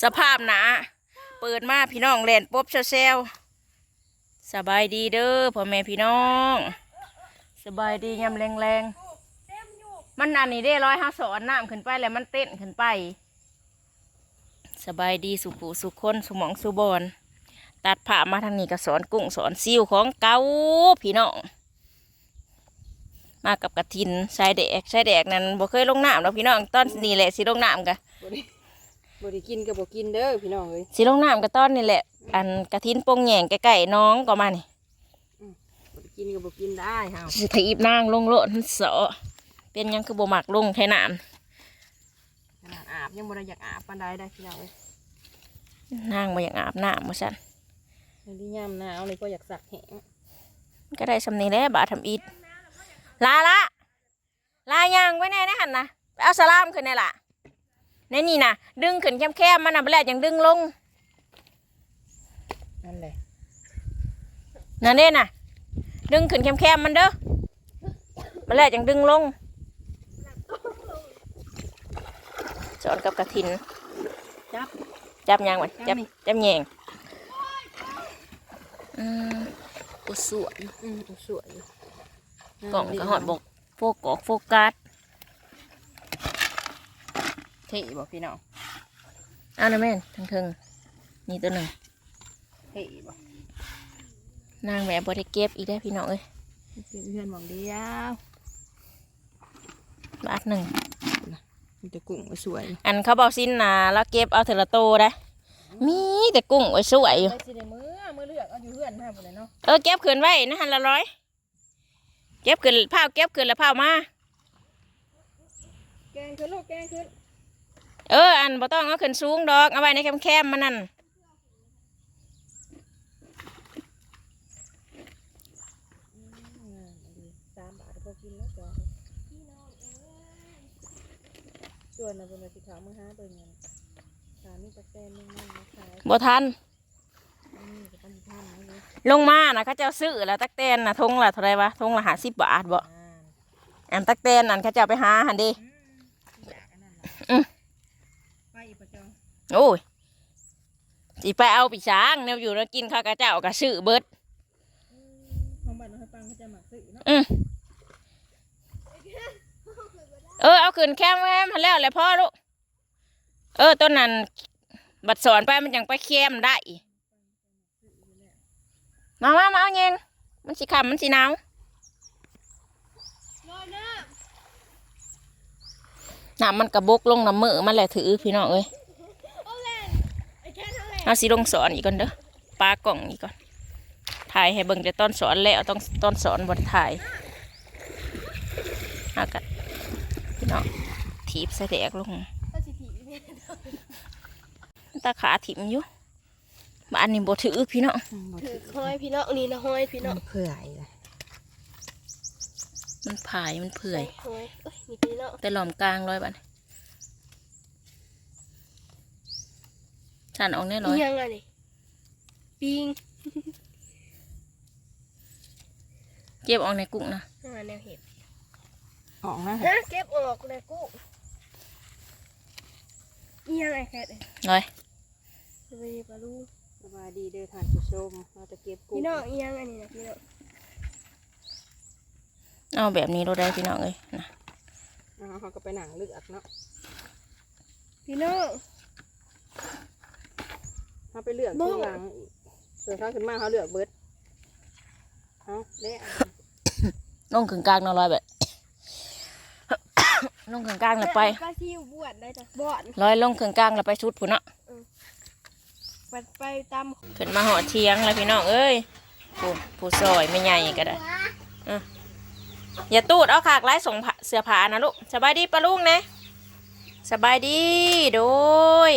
สภาพหนาเปิดมาพี่น้องแลนปบเซลสบายดีเด้อพ่อแม่พี่น้อง สบายดียำแรงแรงมันอันนี้ได้ร้อยห้าสอนน้ำขึ้นไปแล้วมันเต้นขึ้นไป สบายดีสุปูสุคนสุมองสุบอนตัดผ้ามาทางนี้ก็สอนกุ้งสอนซิวของเก่าพี่น้องมากับกระทินชายแดกชายแดกนั้นบ่เคยลงน้ำแล้วพี่น้องตอนนี้แหละสิลงน้ำกะ บ่ได้บ่ได้กินก็บ่กินเด้อพี่น้องเอ้ยสิลงน้ำกะตอนนี่แหละ อันกระทินโปงแหย่งใกล้ๆน้องก็มานี่บ่ได้กินก็บ่กินได้เฮาสิถีบนางลงโลดเสาะเป็นหยังคือบ่มักลงแท่น้ขนาดอาบยังบ่ได้อยากอาบปานใดได้พี่น้องเอ้ยำนางบ่อยากอาบน้ำมาสั่นในที่ยามหนาวนี่ก็อยากสักแห้งก็ได้สำนีแหล้วบาททำอิดลาละลายางไว้แน่นะหันนะไปเอาสลามขึ้นนี่ล่ะ ในนี่นะดึงขึ้นแคบๆมันนะไปแล้วยังดึงลงนั่นแหละนั่นเด้น่ะ ดึงขึ้นแคบๆมันเด้อมาแล้วยังดึงลงสอนกับกระถินจับจับยางไว้จัจับบนี่จับแยงอืมกูสวยอืมสวยอยู่กล่องก็หอดบกโฟกอกโฟกัส เท่บ่พี่น้องเอานะแม่นทั้งเทิงนี่ตัวหนึ่งเท่บ่นางแหวนบริเก็บอีกได้อพี่น้องเอ้ยเพื่อนเพื่อนหมองเดียวบาทหนึ่งมีแต่กุ้งสวย อันเขาบอกสิ้นนะแล้วเก็บเอาเทละโตได้อมีแต่กุ้งไว้สวยอยู่ไปสิได้มื้อมื้อเลือกเอาอยู่เพื่อนมาบ่ได้เนาะเออเก็บคืนไว้นะฮันละร้อยเก็บคืนผ้าเก็บคืนแล้วผ้ามาแกงขึ้นลูกแกงขึ้น เออ อันบ่ต้องเอาขึ้นสูงดอก เอาไว้ในแคมๆมันนั่น3บาทก็กินแล้วจ้ะส่วนน่ะเพิ่นว่าสิขาวมื้อหาเบิ่งนั่นสามีตะแกนนึงนั่นมาขายบ่ทันนี่ก็ต้องทานนะนี่ลงมานะเขาเจ้าซื้อแล้วตักแตนนะทงละเท่าไรวะทงละหาสิบบาทบ่อ่าอันตักแตนนั่นเขาเจ้าไปหาหันเดีอยากอันนั้นล่ะอืม ไปอีกประจอง โอ้ยสิไปเอาปีช้างแนวอยู่แล้วกินข้าวกระเจ้ากับซื้อเบิดของบ้านน้องให้ปังเขาจะหมักซื้อเนาะอืมเออเอาขึ้นแคมแคมหันแล้วแหละพ่อลูกเออต้นนั้นบัดสอนไปมันยังไปแคมได้มามามาเอาเงงมันสิขำมันสิหนาวน้ำมันกระบกลงน้ำมือมันแหละถือพี่น้องเอ้ย เอาสิลงสอนอีกก่อนเด้อปลากล่องอีกก่อนถ่ายให้เบิ่งแต่ตอนสอนแล้วต้องตอนสอนบนถ่ายเอากันพี่น้องถีบใส่แดกลงตาขาถิ่มอยู่บ้านนี้บ่ถือพี่น้องถือห้อยพี่น้องนี่นะห้อยพี่น้องเพื่อไอ้ละมันผายมันเปื่อยห้อยเอ้ยนี่พี่น้องแต่หลอมกลางร้อยบาท ฉันออกแน่ร้อยนี่ยังไงนี่ปิงเก็บออกในกุ้งนะอ่าแนวเห็ดออกนะฮะเก็บออกเลยกูนี่ยังไงแค่เอ้ยร้อยสวัสดีปลาลูกสบายดีเด้อท่านผู้ชมเราจะเก็บกุ้งพี่น้องนี่ยังไงนี่นะพี่น้องเอาแบบนี้เราได้พี่น้องเลยนะอ่าเขาก็ไปหนังเลือกเนาะพี่น้อง เขาไปเลือกทีหลังอีกส่วนเขาขึ้นมาเขาเลือกเบิดเอาเละลงกึ่งกลางเนาะร้อยแบบลงกึ่งกลางแล้วไปปลาซิวบวชได้จ้ะบวชร้อยลงกึ่งกลางแล้วไปชุดผุนเนาะไปไปตามขึ้นมาหอเทียงแล้วพี่น้องเอ้ยผู้ผู้ซอยไม่ใหญ่ก็ได้อะอย่าตูดเอาขากไล่ส่งผ้าเสื้อผ้านะลูกสบายดีปะลุงเนะสบายดีโดย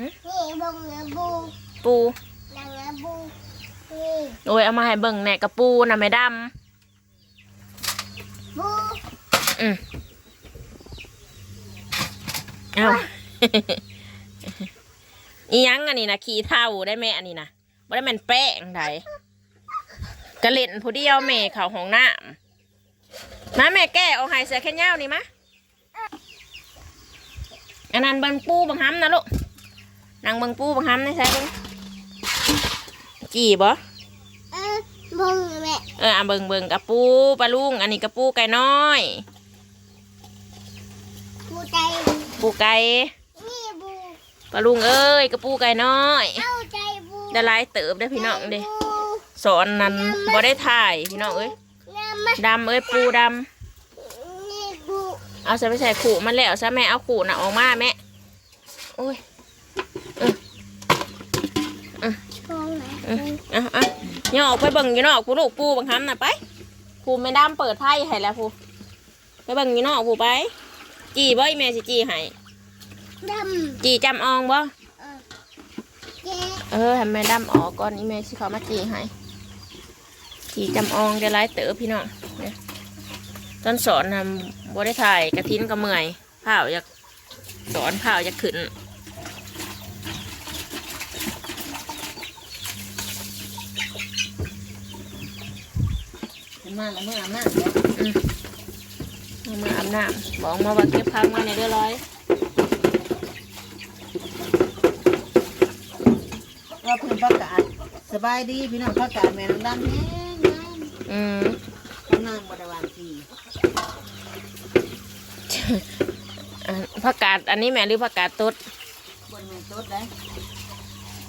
นี่บงเนื้อบูปูหนังเนื้อบูนี่โอ้ยเอามาให้เบิ่งแหนกระปูนะแม่ดบูำอืมเอา อีหยังอันนี้นะขี้เท่าได้แม่อันนี้นะบ่ได้แม่นแป้งไดกระเล่นผู้เดียวแม่เขาห้องน้ำมาแม่แก้เอาให้เสื้อแขนยาวนี่มะอันนั้นเบิ่งปูบังฮัมนะลูก นางเบิ่งปูบังฮัมนี่ใช่เบิ่งกี่บ่เออบุ้งแม่เอออะเบิ่งเบิ่งกับปูปลาลุงอันนี้กับปูไก่น้อยผู้ใจปูไก่นี่บูปลาลุงเอ้ยกับปูไก่น้อยเอาใจบูได้หลายเติบได้อพี่น้องเด้บูสอนนั้นบ่ได้ถ่ายพี่น้องเอ้ยน้ำมาดำเอ้ยปูดนี่บูำเอาใส่ไปใส่ขู่มันแล้วซะแม่เอาขู่น่ะออกมาแม่โอ้ย ตรงไหน เอะอะย่อออกไปเบิ่งอยู่นอกปูลูกปูบังคับน่ะไปปูไม่ดำเปิดไพ่ให้แล้วปูไปเบิ่งอยู่นอกปูไป จีบ่อีแม่สิจีให้ดจีจำอองบ่เจ๊เออให้แม่ดำออกก่อนอีแม่สิเขามาจีให้จีจำอองได้หลายเต๋อพี่น้องเนี่ยตอนสอนทำบ่ได้ถ่ายกระทินก็เมื่อยผ้าวอยากสอนผ้าวอยากขึ้น ขึ้นมาแล้วเมื่ออาบน้เอามาอาบน้ำบอกมาว่าเก็บพังไว้ในเรือร้อยว่าเพื้นประกาศสบายดีพี่น้องประกาศแม่น้องดำแห้งงามอืมข้างนางบไดหวานทีอันผักกาดอันนี้แม่หรือผักกาดตุ๊ดบนเมนต้นได้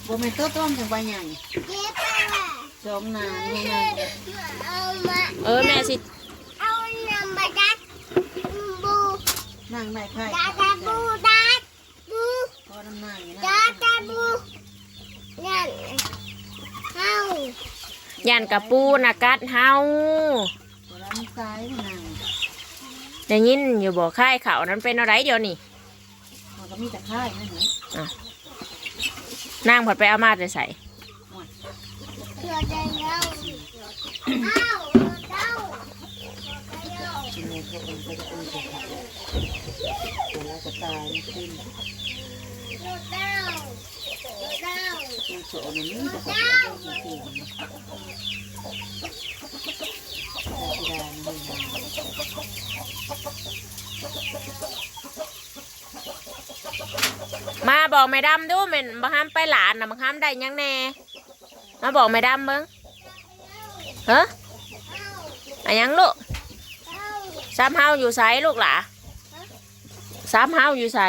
บนเมนต้นต้มถึงใบใหญ่เจ๊ป้า สองนานไม่นานเอามาเออแม่สิเอาน้ำมาดัดบูนั่งได้ไข่ดัดดัดบูดัดบูพอน้ำหน้าอยู่นะดัดดัดบูนั่นเอาย่านกับปูนะกัดเฮาพอน้ำซ้ายนั่งได้ยินอยู่บอกค่ายเขานั้นเป็นอะไรเดี๋ยวนี้มันก็มีแต่ไข่นั่นเหรอนางผัดไปเอามาจะใส่ มาดแต่ละก็ตายมันขึ้นเอาเอามาบอกแม่ดำดูแม่นบางครั้ไปหลานนะบางครั้ได้ยังแน่ มาบอกแม่ดำเบิ้งเฮ้อะหยังลูกซ้ำเฮาอยู่ไสลูกหล่ะซ้ำเฮาอยู่ไส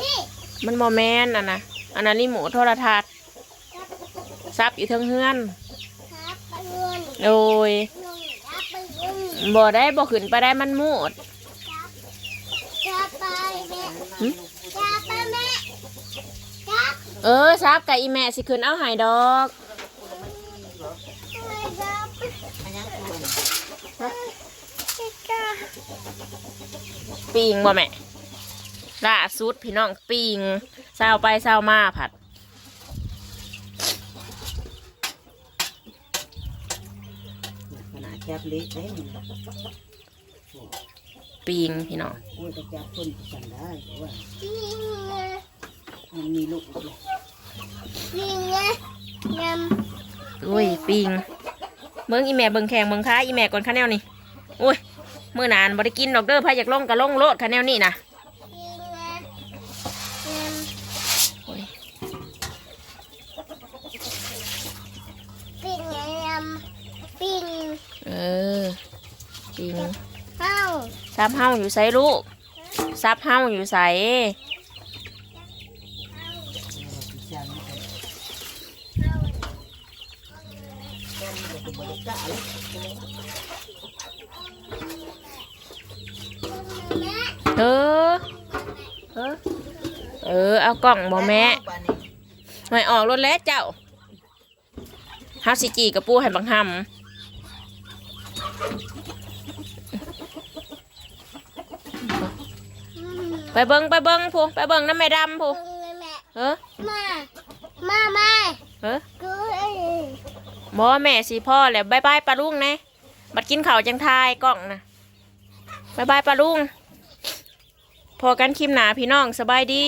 นี่มันโมแมนอะนะอันนั้นรีโมทโทรทัศน์ซับอยู่เทิงเฮือนครับไปเงินโอ้ยลงรับไปเงินบ่ได้บ่ขึ้นไปได้มันมูด เออซับกับอีแม่สิขึ้นเอาหายดอกไม่จับอันยังวรไม่จับปิงบ่แม่ล่าสุดพี่น้องปิงเศร้าไปเศร้ามาผัดขนาดจับเล็กได้มันปิงพี่น้องโอ้ยจับคนสั่งได้ว่านี่ไง มันมีลูกอยู่นี่ไงยอุ้ยปิงเบิ่งอีแม่เบิ่งแข่งเบิ่งค้าอีแม่ก่อนข้าแนวนี่อุ้ยมื้อหนานบ่ได้กินดอกเด้อพายอยากลงก็ลงโลดข้าแนวนี่นะำนี่ไงยโอ้ยำปิ้งไงยำปิ้งเออปิงเอ้าซับเฮาอยู่ไสลูกซับเฮาอยู่ไส สั่งไม่ได้กะเลย แม่ เออ เออ เออ เอากล่องบ่แม่ป่านนี้ไม่ออกรถแล้วเจ้าฮาสิจีกับปูให้บังหำไปเบิงไปเบิงพูไปเบิงน้ำแม่ดำพูแม่เออมามามาเออกูเอ้ยบอแม่สิพ่อแล้วบายบายปลาลุงนะบัดกินข้าวจังทายกล่องนะบายบายปลาลุง พอกันคลิมหนาพี่น้องสบายดี